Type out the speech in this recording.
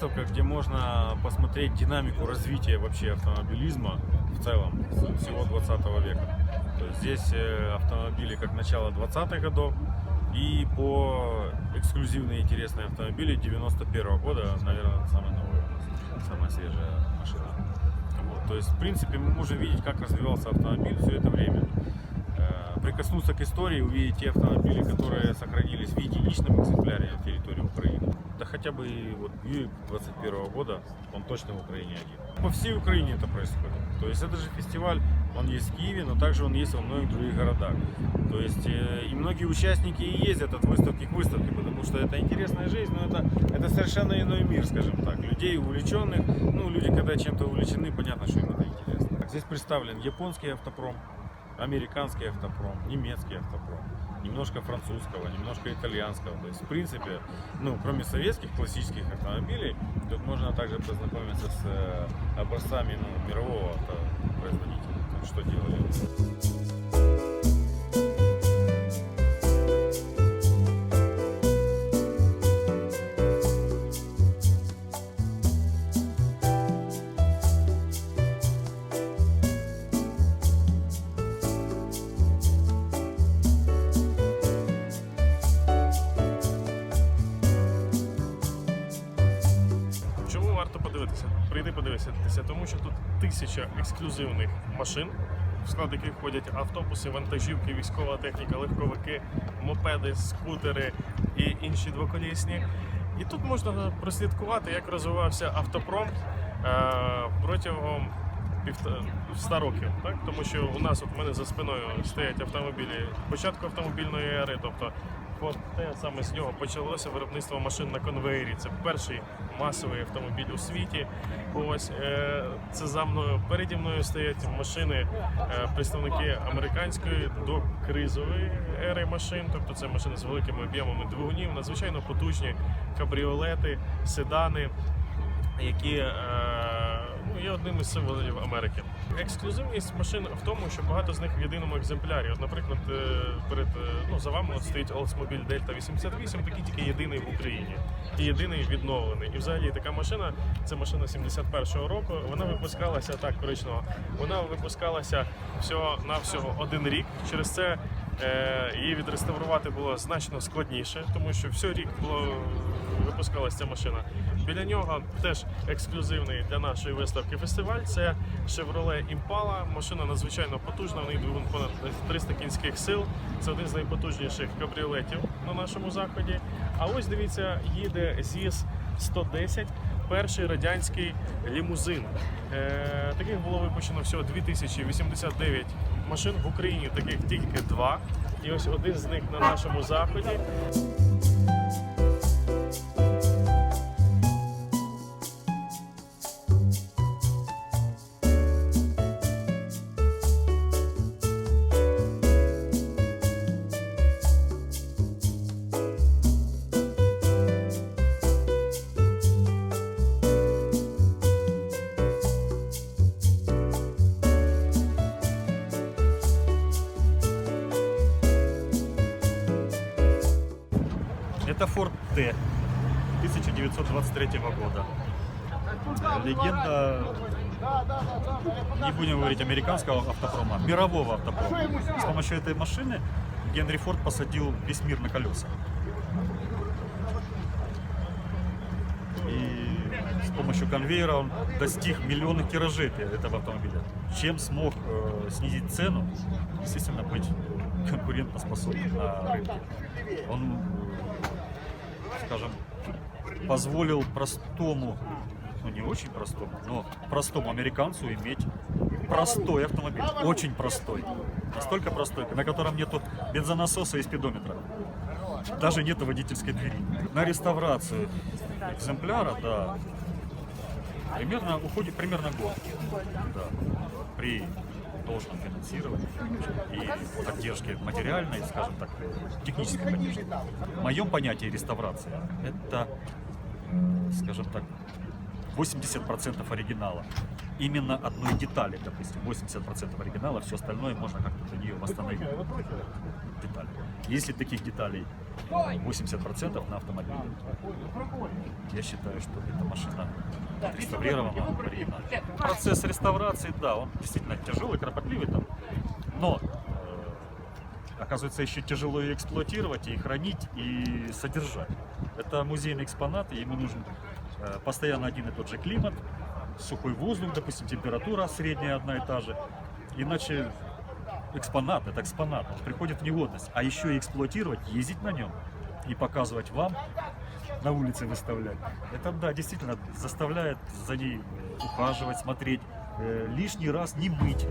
выставка, где можно посмотреть динамику развития вообще автомобилизма в целом всего 20 века. То есть здесь э, автомобили как начала 20-х годов и по эксклюзивные интересные автомобили 91 года, наверное, самая новая самая свежая машина. Вот. То есть, в принципе, мы можем видеть, как развивался автомобиль все это время. Э, Прикоснуться к истории, увидеть те автомобили, которые сохранились в единичном экземпляре на территории Украины. Да хотя бы и вот Buick 21 года, он точно в Украине один. По всей Украине это происходит. То есть это же фестиваль, он есть в Киеве, но также он есть во многих других городах. То есть э, и многие участники и ездят от выставки к выставке, потому что это интересная жизнь, но это, это совершенно иной мир, скажем так. Людей увлеченных, ну люди когда чем-то увлечены, понятно, что им это интересно. Здесь представлен японский автопром, американский автопром, немецкий автопром, немножко французского, немножко итальянского. То есть, в принципе, ну, кроме советских классических автомобилей, тут можно также познакомиться с э, образцами ну, мирового автопроизводителя, там, что делали. Прийди подивитися, тому що тут тисяча ексклюзивних машин, в склад яких входять автобуси, вантажівки, військова техніка, легковики, мопеди, скутери і інші двоколісні. І тут можна прослідкувати, як розвивався автопром е, протягом півта- 100 років, так? тому що у нас от в мене за спиною стоять автомобілі початку автомобільної ери, тобто те саме з нього почалося виробництво машин на конвеєрі. Це перший масовий автомобіль у світі. Ось е, це за мною. Переді мною стоять машини, е, представники американської до кризової ери машин, тобто це машини з великими об'ємами двигунів, надзвичайно потужні кабріолети, седани які е, є одним із символів Америки. Ексклюзивність машин в тому, що багато з них в єдиному екземплярі. От, наприклад, е, перед е, ну, за вами от стоїть Oldsmobile Delta 88, такий тільки єдиний в Україні. І єдиний відновлений. І взагалі така машина, це машина 71-го року. Вона випускалася так коричнево. Вона випускалася всього на всього один рік. Через це е, її відреставрувати було значно складніше, тому що все рік було випускалася ця машина. Біля нього теж ексклюзивний для нашої виставки фестиваль. Це Chevrolet Impala. Машина надзвичайно потужна. В неї двигун понад 300 кінських сил. Це один з найпотужніших кабріолетів на нашому заході. А ось дивіться, їде ЗІС 110. Перший радянський лімузин. Е, таких було випущено всього 2089 машин в Україні. Таких тільки два. І ось один з них на нашому заході. Это Ford T 1923 года. Легенда, не будем говорить американского автопрома, мирового автопрома. С помощью этой машины Генри Форд посадил весь мир на колеса. И с помощью конвейера он достиг миллионных тиражей этого автомобиля. Чем смог э, снизить цену, естественно, быть конкурентоспособным на рынке. Он скажем, позволил простому, ну не очень простому, но простому американцу иметь простой автомобиль, очень простой. Настолько простой, на котором нету бензонасоса и спидометра. Даже нету водительской двери. На реставрацию экземпляра, да, примерно уходит примерно год. Да, при должном финансировании и поддержке материальной, скажем так, технической поддержки. В моем понятии реставрация – это, скажем так, 80% оригинала. Именно одной детали, допустим, 80% оригинала, все остальное можно как-то до нее восстановить. Детали. Если таких деталей 80% на автомобиле. Я считаю, что эта машина реставрирована. Процесс реставрации, да, он действительно тяжелый, кропотливый там, но э, оказывается еще тяжело ее эксплуатировать, и хранить, и содержать. Это музейный экспонат, и ему нужен э, постоянно один и тот же климат, сухой воздух, допустим, температура средняя одна и та же. Иначе экспонат, это экспонат, он приходит в негодность. А еще и эксплуатировать, ездить на нем и показывать вам, на улице выставлять. Это, да, действительно заставляет за ней ухаживать, смотреть, э, лишний раз не мыть.